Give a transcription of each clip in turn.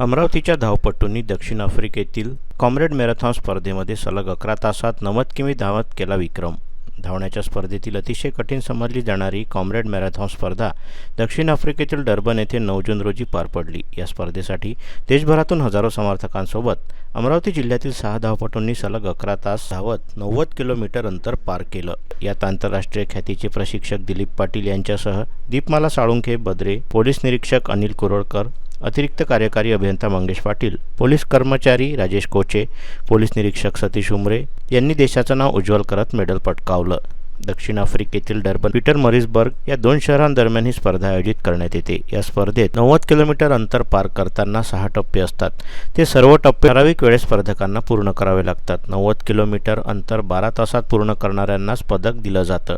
अमरावतीच्या धावपटूंनी दक्षिण आफ्रिकेतील कॉम्रेड मॅरेथॉन स्पर्धेमध्ये सलग अकरा तासात नव्वद किमी धावत केला विक्रम. धावण्याच्या स्पर्धेतील अतिशय कठीण समजली जाणारी कॉम्रेड मॅरेथॉन स्पर्धा दक्षिण आफ्रिकेतील डर्बन येथे नऊ जून रोजी पार पडली. या स्पर्धेसाठी देशभरातून हजारो समर्थकांसोबत अमरावती जिल्ह्यातील सहा धावपटूंनी सलग अकरा तास धावत नव्वद किलोमीटर अंतर पार केलं. यात आंतरराष्ट्रीय ख्यातीचे प्रशिक्षक दिलीप पाटील यांच्यासह दीपमाला साळुंखे बद्रे पोलीस निरीक्षक अनिल कुरोळकर अतिरिक्त कार्यकारी अभियंता मंगेश पाटील पोलीस कर्मचारी राजेश कोचे पोलीस निरीक्षक सतीश उमरे यांनी देशाचं नाव उज्ज्वल करत मेडल पटकावलं. दक्षिण आफ्रिकेतील डर्बन पीटर मरिसबर्ग या दोन शहरांदरम्यान ही स्पर्धा आयोजित करण्यात येते. या स्पर्धेत नव्वद किलोमीटर अंतर पार करताना सहा टप्पे असतात. ते सर्व टप्पे ठराविक वेळेस स्पर्धकांना पूर्ण करावे लागतात. नव्वद किलोमीटर अंतर बारा तासात पूर्ण करणाऱ्यांनाच पदक दिलं जातं.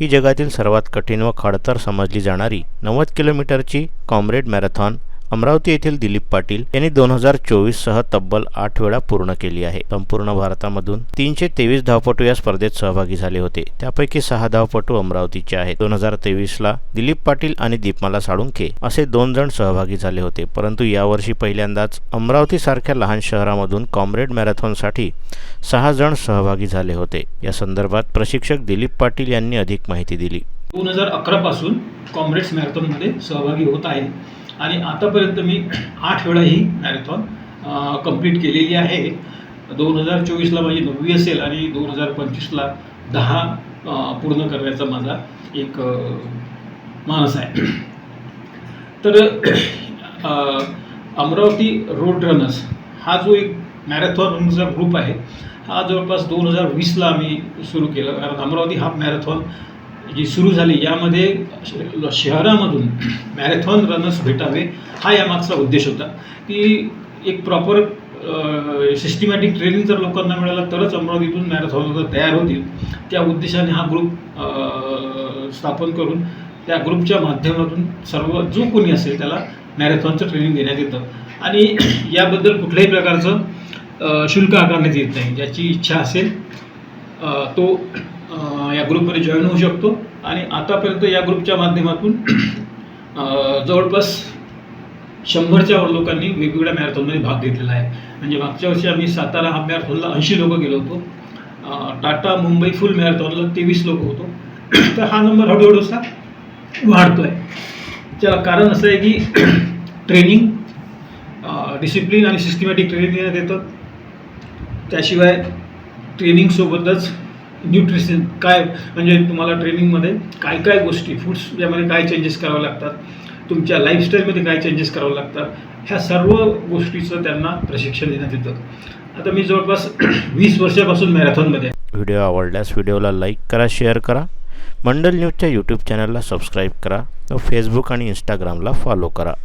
ही जगातील सर्वात कठीण व खडतर समजली जाणारी नव्वद किलोमीटरची कॉम्रेड मॅरेथॉन अमरावती येथील दिलीप पाटील यांनी दोन हजार चोवीस सह तब्बल आठ वेळा पूर्ण केली आहे. संपूर्ण भारतामधून तीनशे तेवीस धावपटू या स्पर्धेत सहभागी झाले होते. त्यापैकी सहा धावपटू अमरावतीचे आहेत. दोन हजार तेवीसला दिलीप पाटील आणि दीपमाला साळुंखे असे दोन जण सहभागी झाले होते. परंतु यावर्षी पहिल्यांदाच अमरावती सारख्या लहान शहरामधून कॉम्रेड मॅरेथॉनसाठी सहा जण सहभागी झाले होते. या संदर्भात प्रशिक्षक दिलीप पाटील यांनी अधिक माहिती दिली. दोन हजार अकरापासून कॉम्रेड्स मॅरेथॉनमध्ये सहभागी होत आहे. आणि आतापर्यंत मी आठ वेळा ही मॅरेथॉन कंप्लीट केलेली आहे. दोन हजार चोवीसला माझी नववी असेल आणि दोन हजार पंचवीसला दहा पूर्ण करण्याचा माझा एक मानस आहे. तर अमरावती रोड रनर्स हा जो एक मॅरेथॉन रनर्सचा ग्रुप आहे हा जवळपास दोन हजार वीसला आम्ही सुरू केलं. कारण अमरावती हाफ मॅरेथॉन जी सुरू झाली यामध्ये शहरामधून मॅरेथॉन रनर्स भेटावे हा यामागचा उद्देश होता. की एक प्रॉपर सिस्टमॅटिक ट्रेनिंग जर लोकांना मिळालं तरच अमरावतीतून मॅरेथॉन तयार होतील. त्या उद्देशाने हा ग्रुप स्थापन करून त्या ग्रुपच्या माध्यमातून सर्व जो कोणी असेल त्याला मॅरेथॉनचं ट्रेनिंग देण्यात येतं. आणि याबद्दल कुठल्याही प्रकारचं शुल्क आकारण्यात येत नाही. ज्याची इच्छा असेल तो या ग्रुपमध्ये जॉईन होऊ शकतो. आणि आतापर्यंत या ग्रुपच्या माध्यमातून जवळपास शंभरच्या वर लोकांनी वेगवेगळ्या मॅरेथॉनमध्ये भाग घेतलेला आहे. म्हणजे मागच्या वर्षी आम्ही सातारा हा मॅरेथॉनला ऐंशी लोक गेलो होतो. टाटा मुंबई फुल मॅरेथॉनला तेवीस लोक होतो. तर हा नंबर हळूहळू असा वाढतो आहे त्याला कारण असं आहे की ट्रेनिंग डिसिप्लिन आणि सिस्टमॅटिक ट्रेनिंग देण्यात येतं त्याशिवाय ट्रेनिंगसोबतच न्यूट्रिशन काय म्हणजे तुम्हाला ट्रेनिंगमध्ये काय काय गोष्टी फूड्स यामध्ये काय चेंजेस करावे लागतात तुमच्या लाईफस्टाईलमध्ये काय चेंजेस करावे लागतात ह्या सर्व गोष्टीचं त्यांना प्रशिक्षण देण्यात येतं. आता मी जवळपास वीस वर्षापासून मॅरेथॉनमध्ये व्हिडिओ आवडल्यास व्हिडिओला लाईक करा शेअर करा. मंडल न्यूजच्या यूट्यूब चॅनलला सबस्क्राईब करा. व फेसबुक आणि इंस्टाग्रामला फॉलो करा.